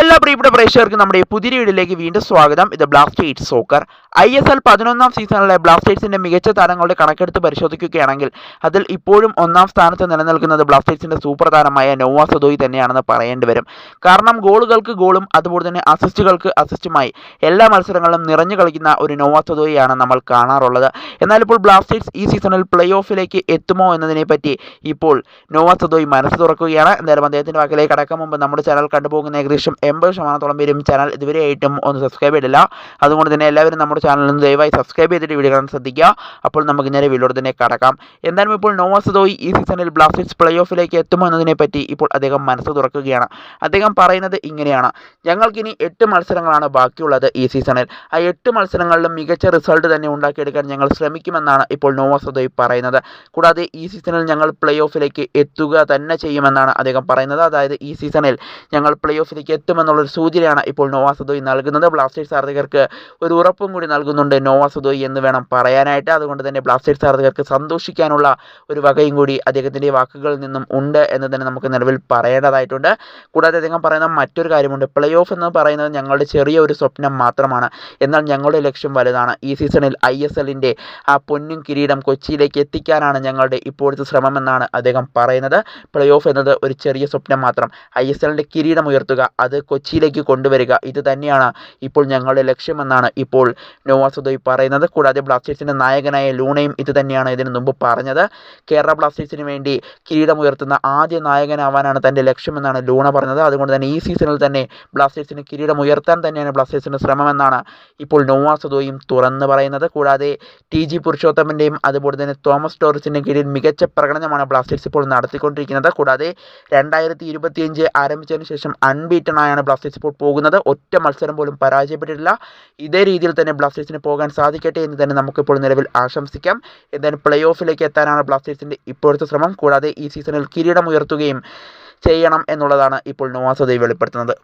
എല്ലാ പ്രിയപ്പെട്ട പ്രേക്ഷകർക്കും നമ്മുടെ പുതിയ വീഡിയോയിലേക്ക് വീണ്ടും സ്വാഗതം. ഇത് Blasters soccer I S L പതിനൊന്നാം സീസണിലെ ബ്ലാസ്റ്റേഴ്സിന്റെ മികച്ച താരങ്ങളുടെ കണക്കെടുത്ത് പരിശോധിക്കുകയാണെങ്കിൽ അതിൽ ഇപ്പോഴും ഒന്നാം സ്ഥാനത്ത് നിലനിൽക്കുന്നത് ബ്ലാസ്റ്റേഴ്സിന്റെ സൂപ്പർ താരമായ നോവ സദോയി തന്നെയാണെന്ന് പറയേണ്ടി വരും. കാരണം ഗോളുകൾക്ക് ഗോളും അതുപോലെ തന്നെ അസിസ്റ്റുകൾക്ക് അസിസ്റ്റുമായി എല്ലാ മത്സരങ്ങളിലും നിറഞ്ഞു കളിക്കുന്ന ഒരു നോവ സദോയിയാണ് നമ്മൾ കാണാറുള്ളത്. എന്നാൽ ഇപ്പോൾ ബ്ലാസ്റ്റേഴ്സ് ഈ സീസണിൽ പ്ലേ ഓഫിലേക്ക് എത്തുമോ എന്നതിനെ പറ്റി ഇപ്പോൾ നോവ സദോയി മനസ്സ് തുറക്കുകയാണ്. എന്തായാലും അദ്ദേഹത്തിന്റെ വാക്കിലേക്ക് കടക്കാൻ മുമ്പ് നമ്മുടെ ചാനൽ കണ്ടുപോകുന്ന ഏകദേശം എൺപത് ശതമാനത്തോളം പേരും ചാനൽ ഇതുവരെ ഇതുവരെയായിട്ടും ഒന്ന് സബ്സ്ക്രൈബ് ചെയ്തില്ല അതുകൊണ്ട് തന്നെ എല്ലാവരും നമ്മുടെ ചാനലിൽ ദയവായി സബ്സ്ക്രൈബ് ചെയ്തിട്ട് വീഡിയോ കാണാൻ ശ്രദ്ധിക്കുക. അപ്പോൾ നമുക്ക് നേരെ വീഡിയോട് തന്നെ കടക്കാം. എന്തായാലും ഇപ്പോൾ നോവാസ് സദോയി ഈ സീസണിൽ ബ്ലാസ്റ്റേഴ്സ് പ്ലേ ഓഫിലേക്ക് എത്തുമോ എന്നതിനെപ്പറ്റി ഇപ്പോൾ അദ്ദേഹം മനസ്സ് തുറക്കുകയാണ്. അദ്ദേഹം പറയുന്നത് ഇങ്ങനെയാണ്. ഞങ്ങൾക്കിനി എട്ട് മത്സരങ്ങളാണ് ബാക്കിയുള്ളത് ഈ സീസണിൽ ആ എട്ട് മത്സരങ്ങളിലും മികച്ച റിസൾട്ട് തന്നെ ഉണ്ടാക്കിയെടുക്കാൻ ഞങ്ങൾ ശ്രമിക്കുമെന്നാണ് ഇപ്പോൾ നോവാസ് സദോയി പറയുന്നത്. കൂടാതെ ഈ സീസണിൽ ഞങ്ങൾ പ്ലേ ഓഫിലേക്ക് എത്തുക തന്നെ ചെയ്യുമെന്നാണ് അദ്ദേഹം പറയുന്നത്. അതായത് ഈ സീസണിൽ ഞങ്ങൾ പ്ലേ ഓഫിലേക്ക് എത്തുമെന്നുള്ളൊരു സൂചനയാണ് ഇപ്പോൾ നോവ സദോയി നൽകുന്നത്. ബ്ലാസ്റ്റേഴ്സ് ആരാധകർക്ക് ഒരു ഉറപ്പും കൂടി നൽകുന്നുണ്ട് നോവ സദോയി എന്ന് വേണം പറയാനായിട്ട്. അതുകൊണ്ട് തന്നെ ബ്ലാസ്റ്റേഴ്സ് ആരാധകർക്ക് സന്തോഷിക്കാനുള്ള ഒരു വകയും കൂടി അദ്ദേഹത്തിന്റെ വാക്കുകളിൽ നിന്നും ഉണ്ട് എന്ന് തന്നെ നമുക്ക് നിലവിൽ പറയേണ്ടതായിട്ടുണ്ട്. കൂടാതെ അദ്ദേഹം പറയുന്ന മറ്റൊരു കാര്യമുണ്ട്. പ്ലേ ഓഫ് എന്ന് പറയുന്നത് ഞങ്ങളുടെ ചെറിയ ഒരു സ്വപ്നം മാത്രമാണ്. എന്നാൽ ഞങ്ങളുടെ ലക്ഷ്യം വലുതാണ്. ഈ സീസണിൽ ഐ എസ് എല്ലിന്റെ ആ പൊന്നും കിരീടം കൊച്ചിയിലേക്ക് എത്തിക്കാനാണ് ഞങ്ങളുടെ ഇപ്പോഴത്തെ ശ്രമമെന്നാണ് അദ്ദേഹം പറയുന്നത്. പ്ലേ ഓഫ് എന്നത് ഒരു ചെറിയ സ്വപ്നം മാത്രം. ഐ എസ് എല്ലിന്റെ കിരീടം ഉയർത്തുക അത് കൊച്ചിയിലേക്ക് കൊണ്ടുവരിക. ഇത് തന്നെയാണ് ഇപ്പോൾ ഞങ്ങളുടെ ലക്ഷ്യമെന്നാണ് ഇപ്പോൾ നോവ സുദോയ് പറയുന്നത്. കൂടാതെ ബ്ലാസ്റ്റേഴ്സിന്റെ നായകനായ ലൂണയും ഇത് തന്നെയാണ് ഇതിനു മുമ്പ് പറഞ്ഞത്. കേരള ബ്ലാസ്റ്റേഴ്സിന് വേണ്ടി കിരീടമുയർത്തുന്ന ആദ്യ നായകനാവാനാണ് തന്റെ ലക്ഷ്യമെന്നാണ് ലൂണ പറഞ്ഞത്. അതുകൊണ്ട് തന്നെ ഈ സീസണിൽ തന്നെ ബ്ലാസ്റ്റേഴ്സിന് കിരീടം ഉയർത്താൻ തന്നെയാണ് ബ്ലാസ്റ്റേഴ്സിന്റെ ശ്രമമെന്നാണ് ഇപ്പോൾ നോവ സുദോയും തുറന്നു പറയുന്നത്. കൂടാതെ ടി ജി പുരുഷോത്തമന്റെയും അതുപോലെ തന്നെ തോമസ് ടോറിസിന്റെ കീഴിൽ മികച്ച പ്രകടനമാണ് ബ്ലാസ്റ്റേഴ്സ് ഇപ്പോൾ നടത്തിക്കൊണ്ടിരിക്കുന്നത്. കൂടാതെ രണ്ടായിരത്തി ഇരുപത്തിയഞ്ച് ആരംഭിച്ചതിന് ശേഷം അൺബീറ്റൺ ആയാണ് ബ്ലാസ്റ്റേഴ്സ് ഇപ്പോൾ പോകുന്നത്. ഒറ്റ മത്സരം പോലും പരാജയപ്പെട്ടിട്ടില്ല. ഇതേ രീതിയിൽ തന്നെ ബ്ലാസ്റ്റേഴ്സിന് പോകാൻ സാധിക്കട്ടെ എന്ന് തന്നെ നമുക്കിപ്പോൾ നിലവിൽ ആശംസിക്കാം. എന്തായാലും പ്ലേ ഓഫിലേക്ക് എത്താനാണ് ബ്ലാസ്റ്റേഴ്സിന്റെ ഇപ്പോഴത്തെ ശ്രമം. കൂടാതെ ഈ സീസണിൽ കിരീടം ഉയർത്തുകയും ചെയ്യണം എന്നുള്ളതാണ് ഇപ്പോൾ നോവാസദൈ വെളിപ്പെടുത്തുന്നത്.